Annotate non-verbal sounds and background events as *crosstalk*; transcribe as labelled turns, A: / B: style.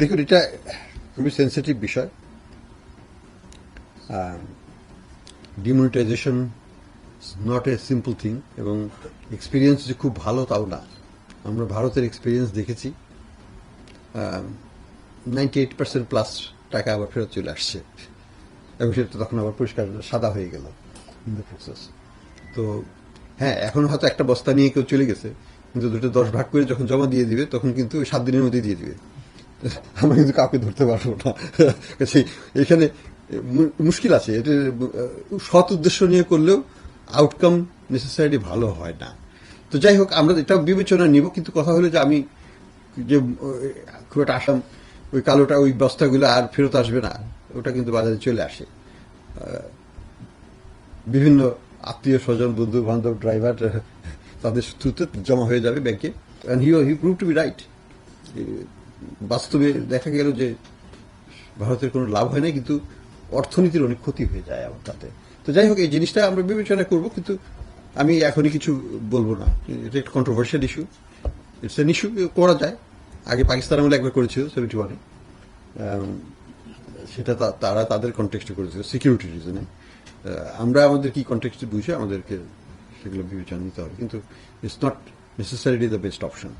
A: দেখুন, এটা খুবই সেন্সিটিভ বিষয়। Demonetisation not a simple thing এবং এক্সপিরিয়েন্স যে খুব ভালো তাও না। আমরা ভারতের এক্সপিরিয়েন্স দেখেছি। নাইনটি এইট পার্সেন্ট প্লাস টাকা আবার ফেরত চলে আসছে। এবং সেটা তখন আবার পরিষ্কার সাদা হয়ে গেল ইন দ্য প্রসেস তো হ্যাঁ এখন হয়তো একটা বস্তা নিয়ে কেউ চলে গেছে, কিন্তু দুটো দশ ভাগ করে যখন জমা দিয়ে দিবে, তখন কিন্তু সাত দিনের মধ্যে দিয়ে দিবে। *laughs* আমরা কিন্তু কাউকে ধরতে পারব না। *laughs* সেই, এখানে মুশকিল আছে। এটা সৎ উদ্দেশ্য নিয়ে করলেও আউটকাম নেসেসারি ভালো হয় না। তো যাই হোক, আমরা এটা বিবেচনা নিব, কিন্তু কথা হলো যে আমি যে খুব একটা আসাম ওই কালোটা, ওই বস্তাগুলো আর ফেরত আসবে না। ওটা কিন্তু বাজারে চলে আসে। বিভিন্ন আত্মীয় স্বজন বন্ধু বান্ধব ড্রাইভার তাদের থ্রুতে জমা হয়ে যাবে ব্যাংকে। And he he prove to be right বাস্তবে দেখা গেল যে ভারতের কোনো লাভ হয় না কিন্তু অর্থনীতির অনেক ক্ষতি হয়ে যায় আমার তাতে। তো যাই হোক, এই জিনিসটা আমরা বিবেচনা করব, কিন্তু আমি এখনই কিছু বলব না। এটা একটা controversial issue it's an issue করা যায়। আগে পাকিস্তান আমলে একবার করেছিল সেভেন্টি ওয়ানে সেটা তারা তাদের কন্টেক্সটে করেছিল সিকিউরিটি রিজনে আমরা আমাদের কি কন্টেক্সটে বুঝে আমাদেরকে সেগুলো বিবেচনা নিতে হবে, কিন্তু it's not necessarily the best option